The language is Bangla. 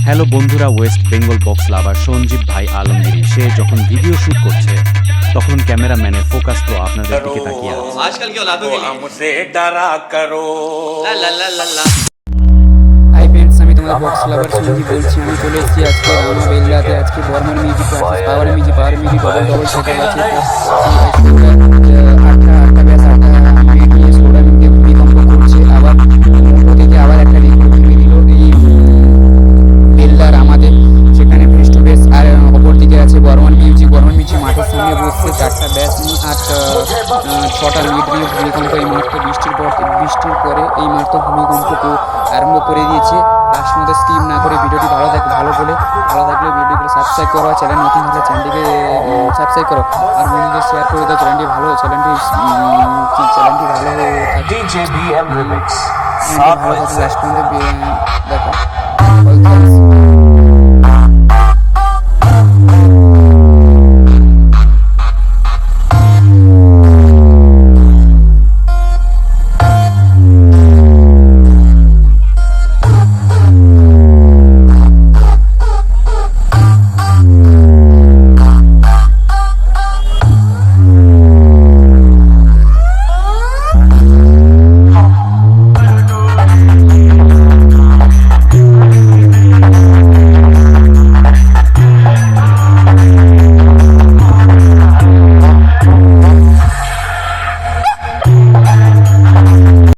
হ্যালো বন্ধুরা West Bengal box lover Sanjeev ভাই আলমগীর সে যখন ভিডিও শুট করছে তখন ক্যামেরাম্যানের ফোকাস তো আপনাদের দিকে তাকিয়ে আছে आजकल की औलादों के लिए हमसे डरा करो ला ला ला ला ला হাই ফ্রেন্ডস আমি তোমাদের বক্স লাভার সঞ্জীব বলছি আমি চলে এসেছি আজকে রামা বেল্লাতে আজকে Barman music classes power music power music double double সেটা আছে মাঠের চারটা ব্যাস নিয়ে আর ছটা মিনিট নিয়ে ভূমিকম্প এই মাত্র বৃষ্টির পর বৃষ্টির পরে এই মাত্র ভূমিকম্প কো- আরম্ভ করে দিয়েছে। লাস্ট মধ্যে স্কিপ না করে ভিডিওটি ভালো থাকে ভালো বলে ভালো থাকলে ভিডিওটি সাবস্ক্রাইব করো চ্যানেল নতুন হলে চ্যানেলটিকে সাবস্ক্রাইব করো। আর বন্ধুদের শেয়ার করে দাও চ্যানেলটি ভালো চ্যানেলটি চ্যানেলটি ভালো থাকে। চ্যানেলটি ভালো থাকে লাস্ট বে- দেখো.